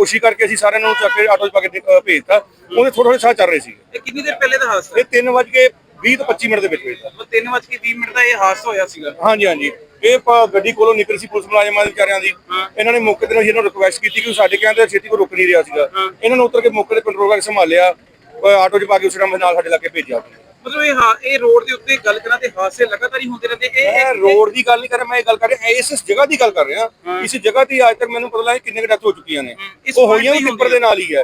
ਕੋਸ਼ਿਸ਼ ਕਰਕੇ ਅਸੀਂ ਸਾਰਿਆਂ ਨੂੰ ਚੱਕ ਕੇ ਆਟੋ 'ਚ ਪਾ ਕੇ ਦੇ- ਅ, ਭੇਜਤਾ। ਉਹਦੇ ਥੋੜੇ ਥੋੜੇ ਸਾਹ ਚੱਲ ਰਹੇ ਸੀ ਇਹ ਕਿੰਨੀ ਦੇਰ ਪਹਿਲੇ ਦਾ ਹਾਦਸਾ? ਇਹ 3 ਵਜੇ ਕੇ 20 ਤੋਂ 25 ਮਿੰਟ ਦੇ ਵਿੱਚ ਵਿੱਚ ਉਹ 3:20 ਮਿੰਟ ਦਾ ਇਹ ਹਾਦਸਾ ਹੋਇਆ ਸੀਗਾ। ਹਾਂਜੀ ਹਾਂਜੀ। ਇਹ ਪ- ਗੱਡੀ ਕੋਲੋਂ ਨਿਕਲ ਸੀ ਪੁਲਿਸ ਮੁਲਾਜ਼ਮਾਂ ਦੇ ਵਿਚਾਰਿਆਂ ਦੀ। ਇਹਨਾਂ ਨੇ ਮੌਕੇ ਤੇ ਇਹਨਾਂ ਨੂੰ ਰਿਕੁਐਸਟ ਕੀਤੀ ਕਿ ਉਹ ਸਾਡੇ ਕਹਿੰਦੇ ਛੇਤੀ ਕੋ ਰੁਕ ਨਹੀਂ ਰਿਹਾ ਸੀਗਾ। ਇਹਨਾਂ ਨੂੰ ਉਤਰ ਕੇ ਮੌਕੇ ਤੇ ਕੰਟਰੋਲ ਕਰਕੇ ਸੰਭਾਲਿਆ। ਅ, ਆਟੋ 'ਚ ਪਾ ਕੇ ਉਸ ਟਾਈਮ ਨਾਲ ਸਾਡੇ ਲਾਗੇ ਭੇਜਿਆ। ਮਤਲਬ ਇਹ ਹਾ- ਇਹ ਰੋਡ ਦੇ ਉੱਤੇ ਗੱਲ ਕਰਾਂ ਤੇ ਹਾਦਸੇ ਲਗਾਤਾਰ ਹੀ ਹੁੰਦੇ ਰਹਿੰਦੇ ਇਹ ਰੋਡ ਦੀ ਗੱਲ ਨਹੀਂ ਕਰ ਰਿਹਾ ਮੈਂ ਇਹ ਗੱਲ ਕਰ ਰਿਹਾ ਇਸ ਇਸ ਜਗ੍ਹਾ ਦੀ ਗੱਲ ਕਰ ਰਿਹਾ। ਇਸ ਜਗ੍ਹਾ ਦੀ ਅੱਜ ਤੱਕ ਮੈਨੂੰ ਪਤਾ ਲੱਗਾ ਕਿੰਨੇ ਡੈਥ ਹੋ ਚੁੱਕੀਆਂ ਨੇ। ਉਹ ਹੋਈਆਂ ਵੀ ਤੇ ਟਿੱਪਰ ਦੇ ਨਾਲ ਹੀ ਹੈ।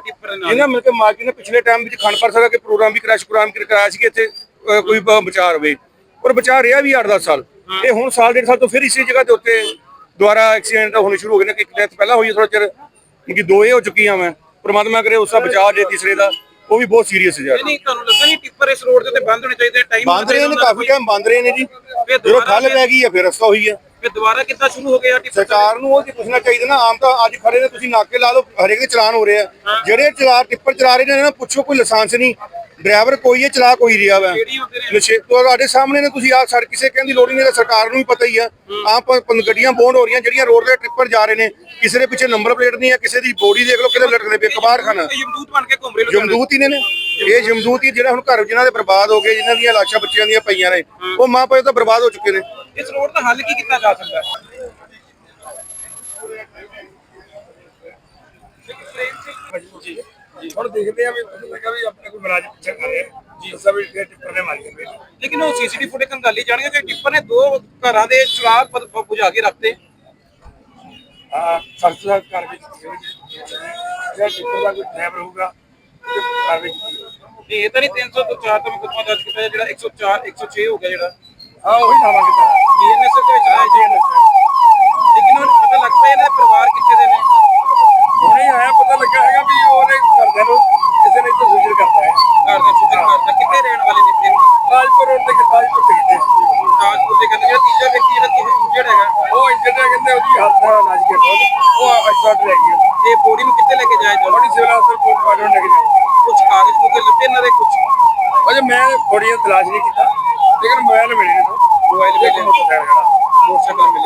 ਇਹਨਾਂ ਮਿਲ ਕੇ ਮਾਰਕੀਟ ਨੇ ਪਿਛਲੇ ਟਾਈਮ ਵਿੱਚ ਖੰਡ ਸਕਾ ਕੇ ਪ੍ਰੋਗਰਾਮ ਵੀ ਕ੍ਰੈਸ਼ ਪ੍ਰੋਗਰਾਮ ਕਰਾਇਆ ਸੀ ਕਿ ਇੱਥੇ ਕੋਈ ਬ- ਬਚਾਅ ਰਵੇ। ਪਰ ਬਚਾਅ ਰਿਹਾ ਵੀ 8-10 ਸਾਲ। ਇਹ ਹੁਣ ਸਾਲ ਡੇਢ ਸਾਲ ਤੋਂ ਫਿਰ ਇਸੇ ਜਗ੍ਹਾ ਦੇ ਉੱਤੇ ਦੁਬਾਰਾ ਐਕਸੀਡੈਂਟ ਹੋਣੇ ਸ਼ੁਰੂ ਹੋ ਗਏ ਨੇ ਕਿ ਇੱਕ ਡੈਥ ਪਹਿਲਾਂ ਹੋਈ ਥੋੜਾ ਚਿਰ ਕਿ ਦੋ ਇਹ ਹੋ ਚੁੱਕੀਆਂ ਮੈਂ। ਪ੍ਰਮਾਤਮਾ ਕਰੇ ਉਸ ਦਾ ਬਚਾਅ ਜੇ ਤੀਸਰੇ ਦਾ ਉਹ ਵੀ ਬਹੁਤ ਸੀਰੀਅਸ ਹੈ ਯਾਰ। ਨਹੀਂ ਤੁਹਾਨੂੰ ਨਹੀਂ ਟਿੱਪਰ ਇਸ ਰੋਡ ਦੇ ਉੱਤੇ ਬੰਦ ਹੋਣੇ ਚਾਹੀਦੇ ਟਾਈਮ ਬੰਦ ਰਹੇ ਨੇ ਕਾਫੀ ਟਾਈਮ ਬੰਦ ਰਹੇ ਨੇ ਜੀ। ਜਦੋਂ ਖੱਲ ਪੈ ਗਈ ਹੈ ਫਿਰ ਰਸਤਾ ਹੋਈ ਹੈ ਫਿਰ ਦੁਬਾਰਾ ਕਿੱਦਾਂ ਸ਼ੁਰੂ ਹੋ ਗਿਆ ਸਰਕਾਰ ਨੂੰ ਉਹ ਜੀ ਪੁੱਛਣਾ ਚਾਹੀਦਾ ਨਾ ਆਮ ਤਾਂ ਅੱਜ ਖੜੇ ਨੇ ਤੁਸੀਂ ਨਾਕੇ ਲਾ ਲਓ ਹਰੇਕ ਦੇ ਚਲਾਨ ਹੋ ਰਹੇ ਆ। ਜਿਹੜੇ ਚਲਾ ਟਿੱਪਰ ਚਲਾ ਰਹੇ ਨੇ ਇਹਨਾਂ ਪੁੱਛੋ ਕੋਈ ਲਾਇਸੈਂਸ ਨਹੀਂ। ਡਰਾਈਵਰ ਕੋਈ ਹੈ ਚਲਾ ਕੋਈ ਰਿਹਾ ਵਾ। ਨਸ਼ੇ ਤੁਹਾਡੇ ਸਾਹਮਣੇ ਨੇ ਤੁਸੀਂ ਆ ਸਰ ਕਿਸੇ ਕਹਿਣ ਦੀ ਲੋੜ ਨਹੀਂ ਸਰਕਾਰ ਨੂੰ ਵੀ ਪਤਾ ਹੀ ਆ। ਆਪ ਗੱਡੀਆਂ ਬੌਂਡ ਹੋ ਰਹੀਆਂ ਜਿਹੜੀਆਂ ਰੋਡ ਦੇ ਟ੍ਰਿਪਰ ਜਾ ਰਹੇ ਨੇ ਕਿਸੇ ਦੇ ਪਿੱਛੇ ਨੰਬਰ ਪਲੇਟ ਨਹੀਂ ਹੈ ਕਿਸੇ ਦੀ ਬੋਡੀ ਦੇਖ ਲਓ ਕਿਤੇ ਲਟਕਦੇ ਪਏ ਕਬਾਰ ਖਾਨਾ। ਬਣ ਕੇ ਘੁੰਮ ਰਹੇ। ਜਮਦੂਤ ਹੀ ਨੇ ਨੇ। ਇਹ ਜਮਦੂਤ ਹੀ ਜਿਹੜਾ ਹੁਣ ਘਰ ਜਿਨ੍ਹਾਂ ਦੇ ਬਰਬਾਦ ਹੋ ਗਏ ਜਿਨ੍ਹਾਂ ਦੀਆਂ ਲਾਸ਼ਾਂ ਬੱਚਿਆਂ ਦੀਆਂ ਪਈਆਂ ਨੇ ਉਹ ਮਾਂ ਪਿਓ ਤਾਂ ਬਰਬਾਦ ਹੋ ਚੁੱਕੇ ਨੇ। ਇਸ ਰੋਡ ਦਾ ਹੱਲ ਕੀ ਕੀਤਾ ਜਾ ਸਕਦਾ? ਹੈ ਹੁਣ ਦੇਖਦੇ ਆ ਵੀ ਲੱਗਾ ਵੀ ਆਪਣੇ ਕੋਈ ਮਰਾਜ ਪਿੱਛੇ ਕਰ ਰਿਹਾ ਸਭ ਇਹ ਟਿੱਪਰ ਨੇ ਮਾਰੀ ਜਾਂਦੇ ਲੇਕਿਨ ਉਹ ਸੀਸੀਟੀਵੀ ਫੁਟੇਜ ਕੰਗਾਲੀ ਜਾਣਗੇ ਕਿ ਟਿੱਪਰ ਨੇ ਦੋ ਘਰਾਂ ਦੇ ਚਿਰਾਗ ਪ- ਪ- ਬੁਝਾ ਕੇ ਰੱਖਤੇ। ਆ ਸਖਤ ਦਾ ਕਰ ਵਿੱਚ ਜਿਹੜਾ ਟਿੱਪਰ ਦਾ ਕੋਈ ਡਰਾਈਵਰ ਹੋਊਗਾ ਤੇ ਕਰ ਵਿੱਚ ਨਹੀਂ ਇਹ ਤਾਂ ਨਹੀਂ 300 ਤੋਂ 4 ਤੋਂ ਮੁਕਦਮਾ ਦਰਜ ਕੀਤਾ ਹੈ, ਜਿਹੜਾ 104 106 ਹੋ ਗਿਆ ਜਿਹੜਾ। ਆ ਉਹੀ ਲਾਵਾਂਗੇ ਤਾਂ ਬੀਐਨਐਸ ਦੇ ਵਿੱਚ ਆਇਆ ਜੀ ਲੇਕਿਨ ਹੁਣ ਪਤਾ ਲੱਗ ਪਿਆ ਇਹਨਾਂ ਦੇ ਪਰਿਵਾਰ ਕਿੱਥੇ ਦੇ ਨੇ ਹੁਣੇ ਆਇਆ ਪਤਾ ਲੱਗਾ ਹੈਗਾ ਵੀ ਉਹਨੇ ਘਰਦਿਆਂ ਨੂੰ ਕਿਸੇ ਨੇ ਤਾਂ ਸੁਜਰ ਕਰਦਾ ਹੈ ਘਰ ਦਾ ਸ਼ੁਕਰ ਕਰਦਾ ਕਿੱਥੇ ਰਹਿਣ ਵਾਲੇ ਨੇ ਫਿਰ ਰਾਜਪੁਰ ਰੋਡ ਤੇ ਕਿਤਾਜਪੁਰ ਭੇਜਦੇ ਰਾਜਪੁਰ ਦੇ ਕਹਿੰਦੇ ਜਿਹੜਾ ਤੀਜਾ ਵਿਅਕਤੀ ਜਿਹੜਾ ਕਿਸੇ ਇੰਜਰਡ ਹੈਗਾ ਉਹ ਇੰਜਨ ਨੇ ਕਹਿੰਦੇ ਉਹਦੀ ਹੱਥ ਨਾਲ ਲੱਜ ਕੇ ਬਹੁਤ ਉਹ ਅਸ਼ਾਟ ਰਹਿ ਗਈ ਤੇ ਬੋਡੀ ਨੂੰ ਕਿੱਥੇ ਲੈ ਕੇ ਜਾਇਆ ਜਾਓ ਬੜੀ ਸਿਵਲ ਹਸਪਤਾਲ ਪੋਸਟ ਮਾਰਟਮ ਲੈ ਕੇ ਜਾਓ ਕੁਝ ਕਾਗਜ਼ ਕੁਗਜ਼ ਲੱਭੇ ਇਹਨਾਂ ਦੇ ਕੁਝ ਅਜੇ ਮੈਂ ਥੋੜੀਆਂ ਤਲਾਸ਼ ਨਹੀਂ ਕੀਤਾ ਲੇਕਿਨ ਮੋਬਾਈਲ ਮਿਲੇ ਨੇ। ਮੋਬਾਈਲ ਮਿਲੇ। ਮੋਟਰਸਾਈਕਲ ਮਿਲੇ